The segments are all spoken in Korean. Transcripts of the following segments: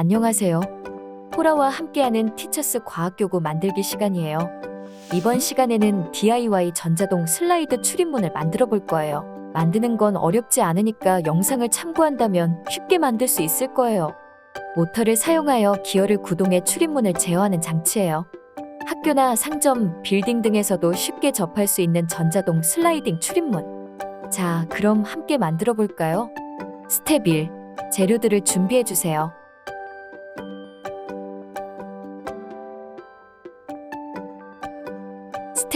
안녕하세요. 포라와 함께하는 티처스 과학교구 만들기 시간이에요. 이번 시간에는 DIY 전자동 슬라이드 출입문을 만들어 볼 거예요. 만드는 건 어렵지 않으니까 영상을 참고한다면 쉽게 만들 수 있을 거예요. 모터를 사용하여 기어를 구동해 출입문을 제어하는 장치예요. 학교나 상점, 빌딩 등에서도 쉽게 접할 수 있는 전자동 슬라이딩 출입문. 자, 그럼 함께 만들어 볼까요? 스텝 1. 재료들을 준비해 주세요.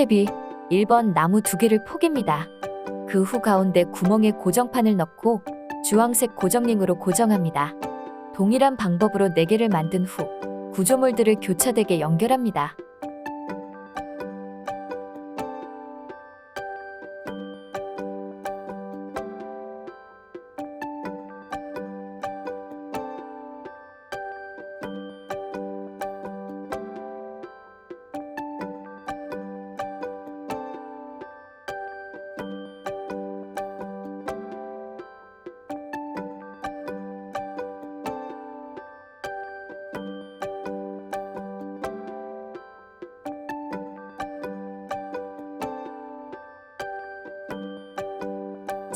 스텝 2. 1번 나무 두 개를 포갭니다. 그 후 가운데 구멍에 고정판을 넣고 주황색 고정링으로 고정합니다. 동일한 방법으로 4개를 만든 후 구조물들을 교차되게 연결합니다.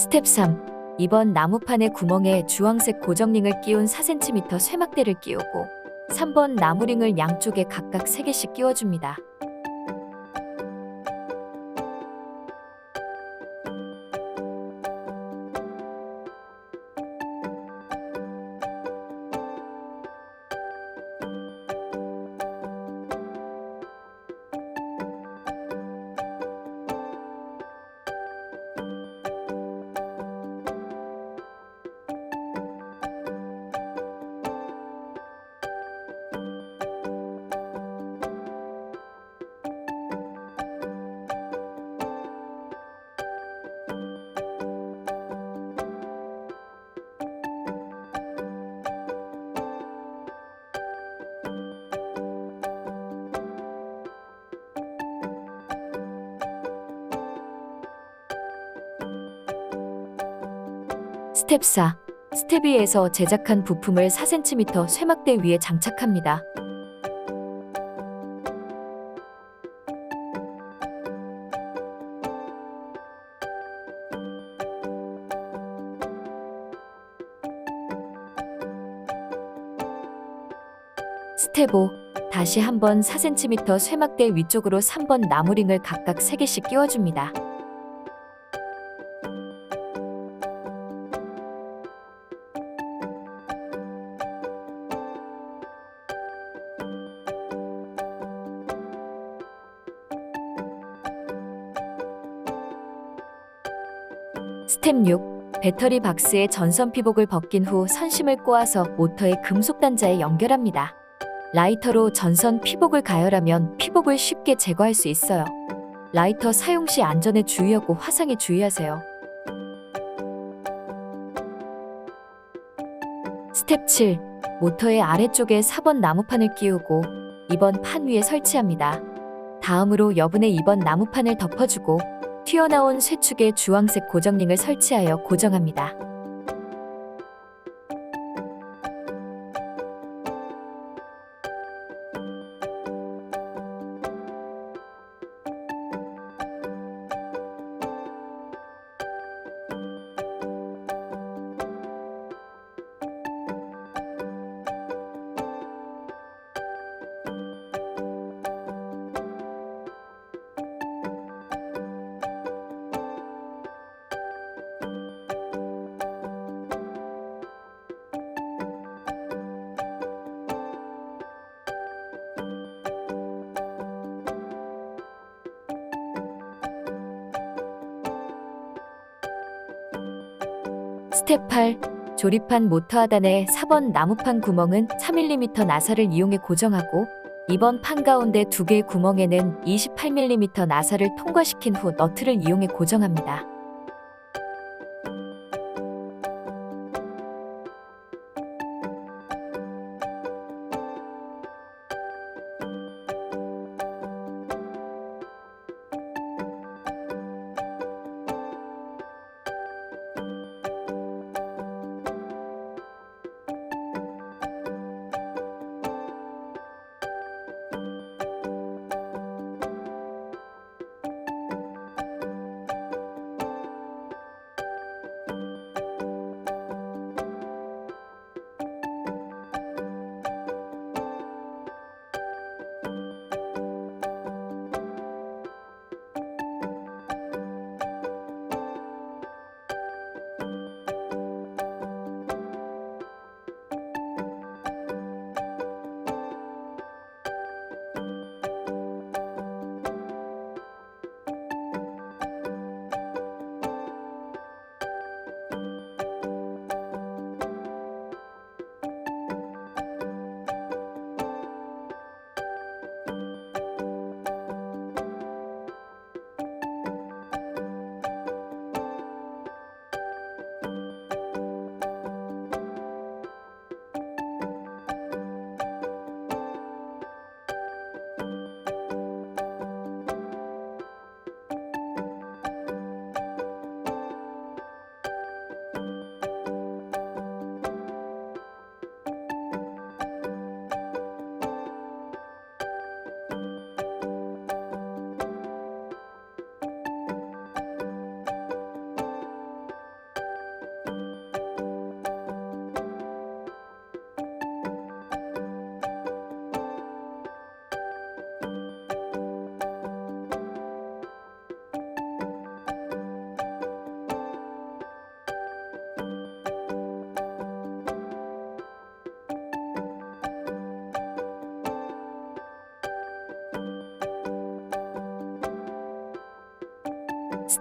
스텝 3. 이번 나무판의 구멍에 주황색 고정링을 끼운 4cm 쇠막대를 끼우고 3번 나무링을 양쪽에 각각 3개씩 끼워줍니다. 스텝 4. 스텝 2에서 제작한 부품을 4cm 쇠막대 위에 장착합니다. 스텝 5. 다시 한번 4cm 쇠막대 위쪽으로 3번 나무링을 각각 3개씩 끼워줍니다. 스텝 6. 배터리 박스에 전선 피복을 벗긴 후 선심을 꼬아서 모터의 금속 단자에 연결합니다. 라이터로 전선 피복을 가열하면 피복을 쉽게 제거할 수 있어요. 라이터 사용 시 안전에 주의하고 화상에 주의하세요. 스텝 7. 모터의 아래쪽에 4번 나무판을 끼우고 2번 판 위에 설치합니다. 다음으로 여분의 2번 나무판을 덮어주고 튀어나온 쇠축에 주황색 고정링을 설치하여 고정합니다. 스텝 8. 조립한 모터 하단의 4번 나무판 구멍은 3mm 나사를 이용해 고정하고 2번 판 가운데 두 개의 구멍에는 28mm 나사를 통과시킨 후 너트를 이용해 고정합니다.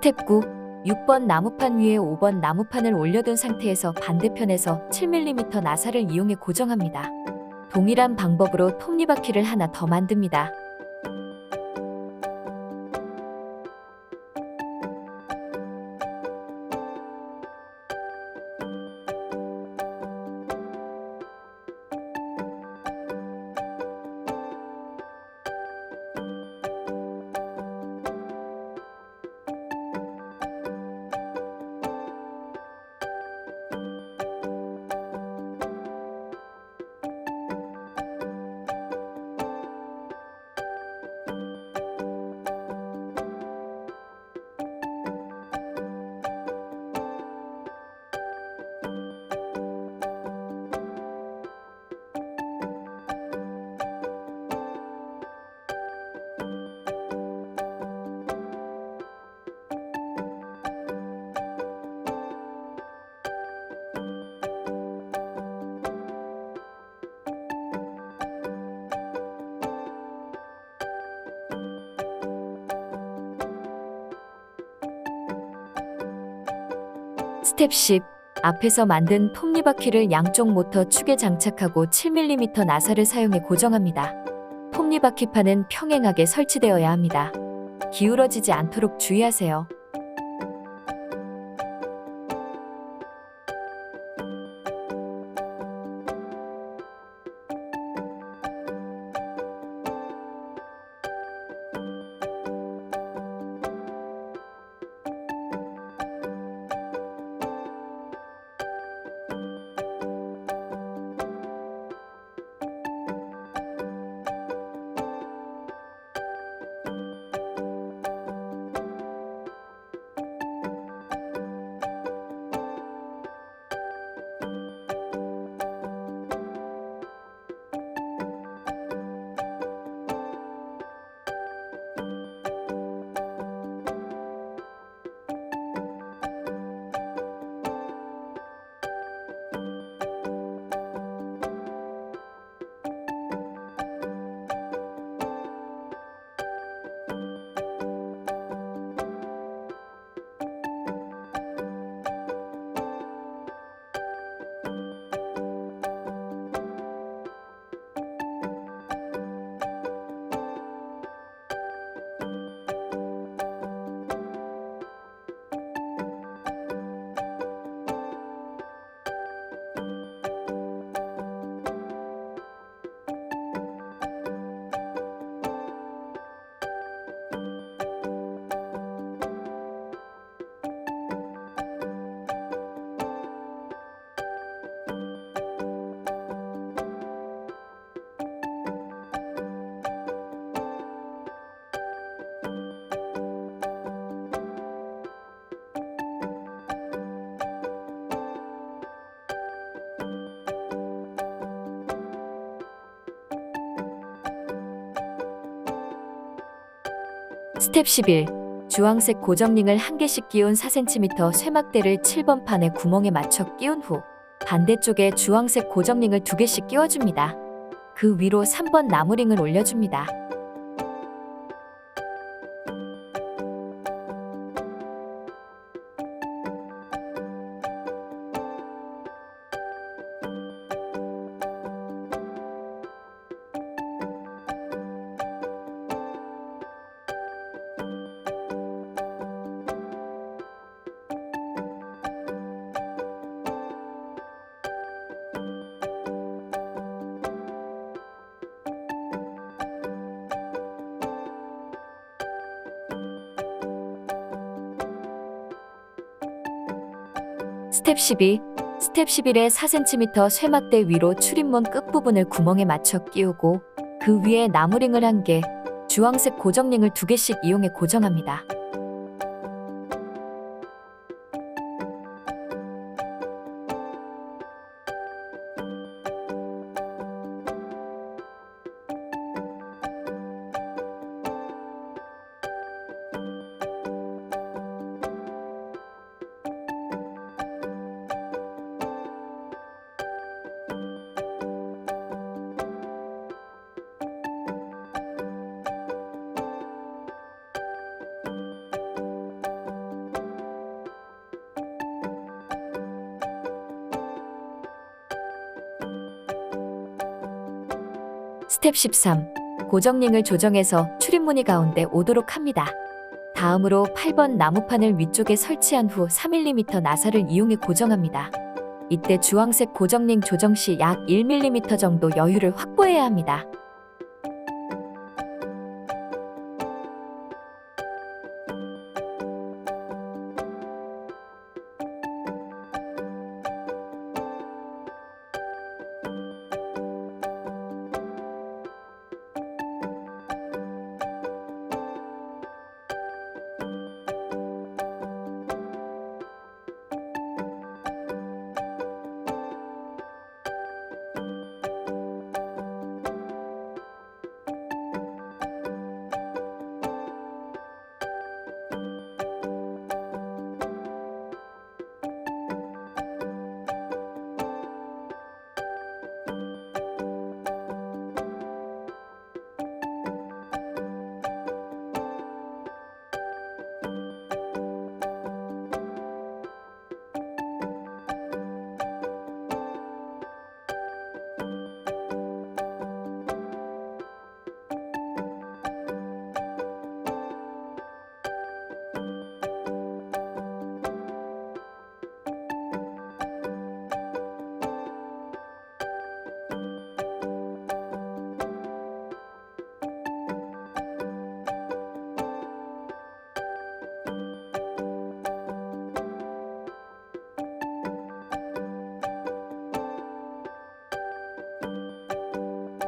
스텝 9. 6번 나무판 위에 5번 나무판을 올려둔 상태에서 반대편에서 7mm 나사를 이용해 고정합니다. 동일한 방법으로 톱니바퀴를 하나 더 만듭니다. 스텝 10. 앞에서 만든 톱니바퀴를 양쪽 모터 축에 장착하고 7mm 나사를 사용해 고정합니다. 톱니바퀴판은 평행하게 설치되어야 합니다. 기울어지지 않도록 주의하세요. 스텝 11. 주황색 고정링을 한 개씩 끼운 4cm 쇠막대를 7번 판의 구멍에 맞춰 끼운 후 반대쪽에 주황색 고정링을 두 개씩 끼워줍니다. 그 위로 3번 나무링을 올려줍니다. 스텝 12. 스텝 11에 4cm 쇠막대 위로 출입문 끝부분을 구멍에 맞춰 끼우고 그 위에 나무링을 한 개, 주황색 고정링을 두 개씩 이용해 고정합니다. 스텝 13. 고정링을 조정해서 출입문이 가운데 오도록 합니다. 다음으로 8번 나무판을 위쪽에 설치한 후 3mm 나사를 이용해 고정합니다. 이때 주황색 고정링 조정 시 약 1mm 정도 여유를 확보해야 합니다.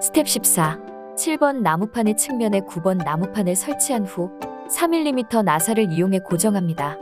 스텝 14. 7번 나무판의 측면에 9번 나무판을 설치한 후 3mm 나사를 이용해 고정합니다.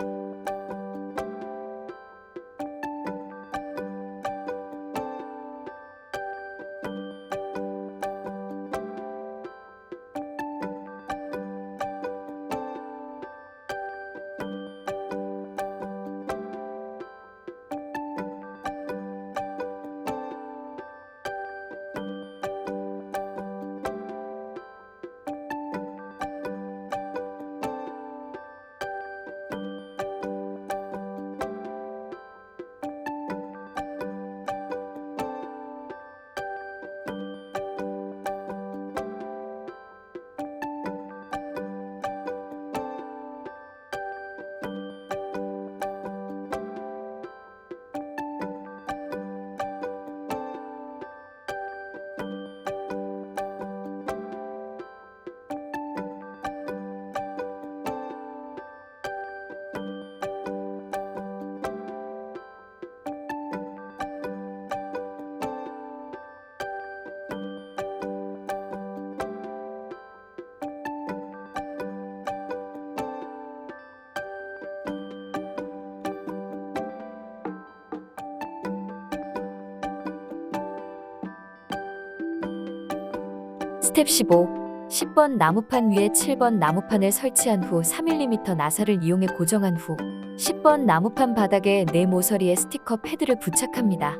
스텝 15. 10번 나무판 위에 7번 나무판을 설치한 후 3mm 나사를 이용해 고정한 후 10번 나무판 바닥에 내 모서리에 스티커 패드를 부착합니다.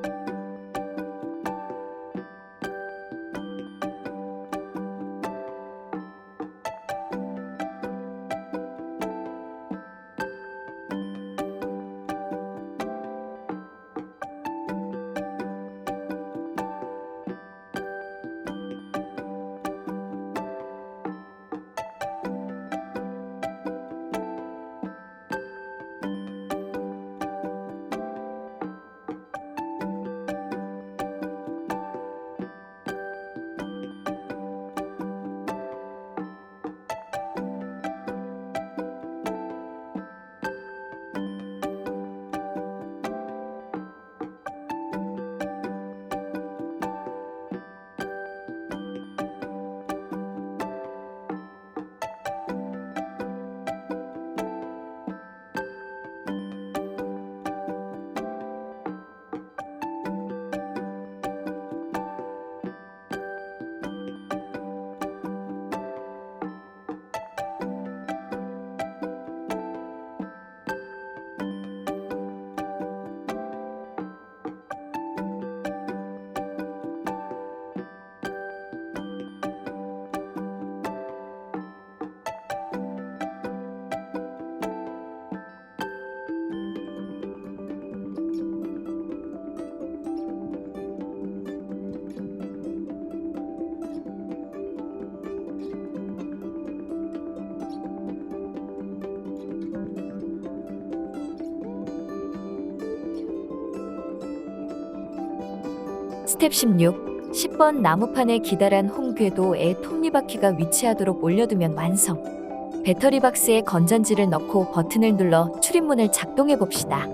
스텝 16. 10번 나무판에 기다란 홈궤도에 톱니바퀴가 위치하도록 올려두면 완성. 배터리 박스에 건전지를 넣고 버튼을 눌러 출입문을 작동해 봅시다.